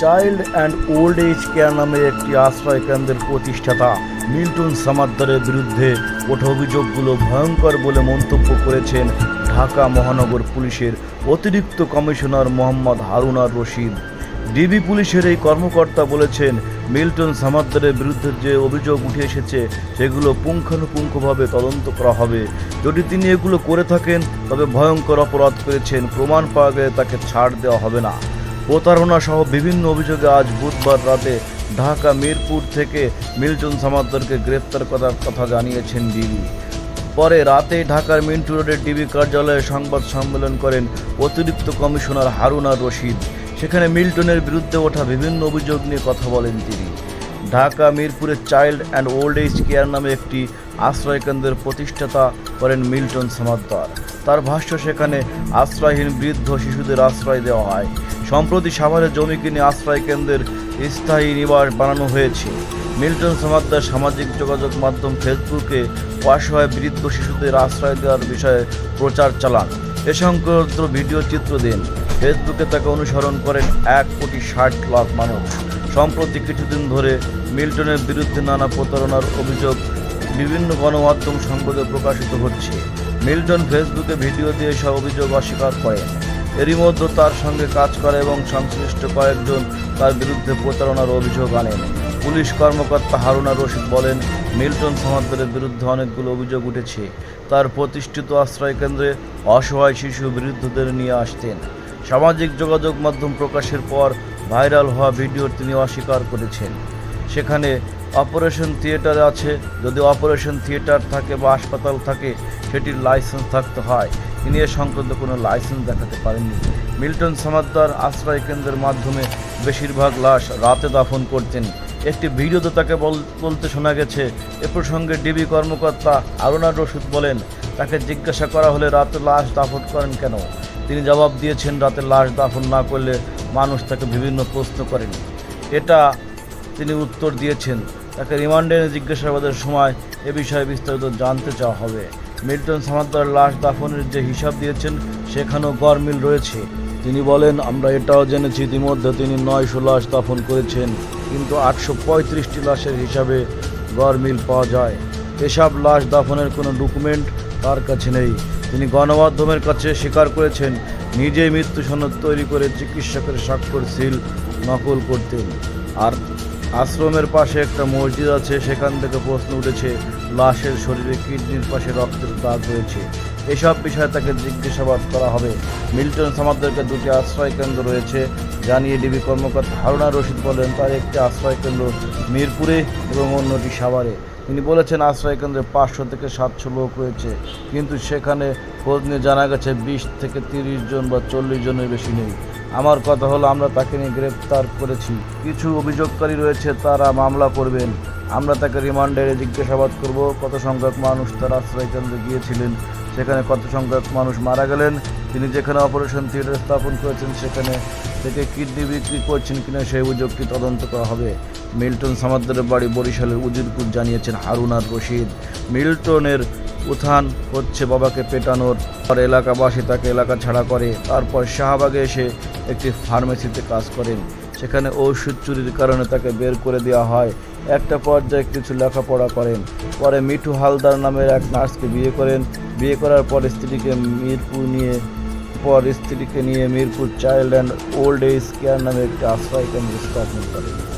Child and old age care নামে একটি আশ্রয় কেন্দ্রের প্রতিষ্ঠাতা মিল্টন সামাদ্দারের বিরুদ্ধে ওঠা অভিযোগগুলো ভয়ঙ্কর বলে মন্তব্য করেছেন ঢাকা মহানগর পুলিশের অতিরিক্ত কমিশনার মোহাম্মদ হারুনার রশিদ। ডিবি পুলিশের এই কর্মকর্তা বলেছেন, মিল্টন সামাদ্দারের বিরুদ্ধে যে অভিযোগ উঠে এসেছে, সেগুলো পুঙ্খানুপুঙ্খভাবে তদন্ত করা হবে। যদি তিনি এগুলো করে থাকেন, তবে ভয়ঙ্কর অপরাধ করেছেন প্রমাণ পাওয়া গেলে তাকে ছাড় দেওয়া হবে না। প্রতারণা সহ বিভিন্ন অভিযোগে আজ বুধবার রাতে ঢাকা মিরপুর থেকে মিল্টন সামাদ্দারকে গ্রেপ্তার করার কথা জানিয়েছেন ডিবি। পরে রাতে ঢাকার মিন্টু রোডের ডিবি কার্যালয়ে সংবাদ সম্মেলন করেন অতিরিক্ত কমিশনার হারুনা রশিদ। সেখানে মিল্টনের বিরুদ্ধে ওঠা বিভিন্ন অভিযোগ নিয়ে কথা বলেন তিনি। ঢাকা মিরপুরের child and old age care নামে একটি আশ্রয় কেন্দ্রের প্রতিষ্ঠাতা করেন মিল্টন সমাদ্দার তার ভাষ্য, সেখানে আশ্রয়হীন বৃদ্ধ শিশুদের আশ্রয় দেওয়া হয়। সম্প্রতি সাভারে জমি কিনে আশ্রয় কেন্দ্রের স্থায়ী নিবাস বানানো হয়েছে। মিল্টন সমাদ্দার সামাজিক যোগাযোগ মাধ্যম ফেসবুকে অসহায় বৃদ্ধ শিশুদের আশ্রয় দেওয়ার বিষয়ে প্রচার চালান। এ সংক্রান্ত ভিডিও চিত্র দেন। ফেসবুকে তাকে অনুসরণ করেন এক কোটি ষাট লাখ মানুষ। সম্প্রতি কিছুদিন ধরে মিল্টনের বিরুদ্ধে নানা প্রতারণার অভিযোগ বিভিন্ন গণমাধ্যম সংবাদে প্রকাশিত হচ্ছে। মিল্টন ফেসবুকে ভিডিও দিয়ে সব অভিযোগ অস্বীকার করেন। এরই মধ্যে তার সঙ্গে কাজ করে এবং সংশ্লিষ্ট কয়েকজন তার বিরুদ্ধে প্রতারণার অভিযোগ আনেন। পুলিশ কর্মকর্তা হারুনা রশিদ বলেন, মিল্টন সমাদ্দারের বিরুদ্ধে অনেকগুলো অভিযোগ উঠেছে। তার প্রতিষ্ঠিত আশ্রয় কেন্দ্রে অসহায় শিশু বিরুদ্ধদের নিয়ে আসতেন। সামাজিক যোগাযোগ মাধ্যম প্রকাশের পর ভাইরাল হওয়া ভিডিও তিনি অস্বীকার করেছেন। সেখানে অপারেশন থিয়েটার আছে। যদি অপারেশন থিয়েটার থাকে বা হাসপাতাল থাকে, সেটির লাইসেন্স থাকতে হয়। তিনি এ সংক্রান্ত কোনো লাইসেন্স দেখাতে পারেননি। মিল্টন সামাদ্দার আশ্রয় কেন্দ্রের মাধ্যমে বেশিরভাগ লাশ রাতে দাফন করতেন। একটি ভিডিওতে তাকে বল- বলতে শোনা গেছে। এ প্রসঙ্গে ডিবি কর্মকর্তা আরুণা রশিদ বলেন, তাকে জিজ্ঞাসা করা হলে রাতে লাশ দাফন করেন কেন? তিনি জবাব দিয়েছেন, রাতে লাশ দাফন না করলে মানুষ তাকে বিভিন্ন প্রশ্ন করেন। এটা তিনি উত্তর দিয়েছেন। তাকে রিমান্ডে জিজ্ঞাসাবাদের সময় এ বিষয়ে বিস্তারিত জানতে চাওয়া হবে। মিল্টন সামাদ্দার লাশ দাফনের যে হিসাব দিয়েছেন, সেখানেও গরমিল রয়েছে। তিনি বলেন, আমরা এটাও জেনেছি, ইতিমধ্যে তিনি নয়শো লাশ দাফন করেছেন, কিন্তু আটশো পঁয়ত্রিশটি লাশের হিসাবে গরমিল পাওয়া যায়। এসব লাশ দাফনের কোনো ডকুমেন্ট তার কাছে নেই। তিনি গণমাধ্যমের কাছে স্বীকার করেছেন, নিজেই মৃত্যু সনদ তৈরি করে চিকিৎসকের স্বাক্ষর সিল নকল করতেন। আর আশ্রমের পাশে একটা মসজিদ আছে, সেখান থেকে প্রশ্ন উঠেছে, লাশের শরীরে কিডনির পাশে রক্তের দাগ রয়েছে। এসব বিষয়ে তাকে জিজ্ঞাসাবাদ করা হবে। মিল্টন সামাদ্দারকে দুটি আশ্রয় কেন্দ্র রয়েছে, জানিয়ে ডিবি কর্মকর্তা হারুনা রশিদ বলেন, তার একটি আশ্রয় কেন্দ্র মিরপুরে এবং অন্যটি সাভারে। তিনি বলেছেন, আশ্রয় কেন্দ্রে পাঁচশো থেকে সাতশো লোক রয়েছে, কিন্তু সেখানে খোঁজ নিয়ে জানা গেছে, বিশ থেকে তিরিশ জন বা চল্লিশ জনের বেশি নেই। আমার কথা হলো, আমরা তাকে নিয়ে গ্রেপ্তার করেছি। কিছু অভিযোগকারী রয়েছে, তারা মামলা করবেন। আমরা তাকে রিমান্ডে জিজ্ঞাসাবাদ করব। কত সংখ্যক মানুষ তার আশ্রয় কেন্দ্রে গিয়েছিলেন। সেখানে কত সংখ্যক মানুষ মারা গেলেন। তিনি যেখানে অপারেশন থিয়েটার স্থাপন করেছেন, সেখানে থেকে কিডনি বিক্রি করছেন কিনা সেই অভিযোগটি তদন্ত করা হবে। মিল্টন সামাদ্দারের বাড়ি বরিশালের উজিরপুর জানিয়েছেন হারুনার রশিদ। মিল্টনের উত্থান হচ্ছে বাবাকে পেটানোর। পর এলাকাবাসী তাকে এলাকা ছাড়া করে। তারপর শাহবাগে এসে একটি ফার্মেসিতে কাজ করেন। সেখানে ঔষধ চুরির কারণে তাকে বের করে দেওয়া হয়। একটা পর্যায়ে কিছু লেখাপড়া করেন। পরে মিঠু হালদার নামের এক নার্সকে বিয়ে করেন। বিয়ে করার পর স্ত্রীকে মিরপুর নিয়ে, পর স্ত্রীকে নিয়ে Mirpur child and old age care নামে একটি আশ্রয় কেন্দ্র স্থাপন করেন।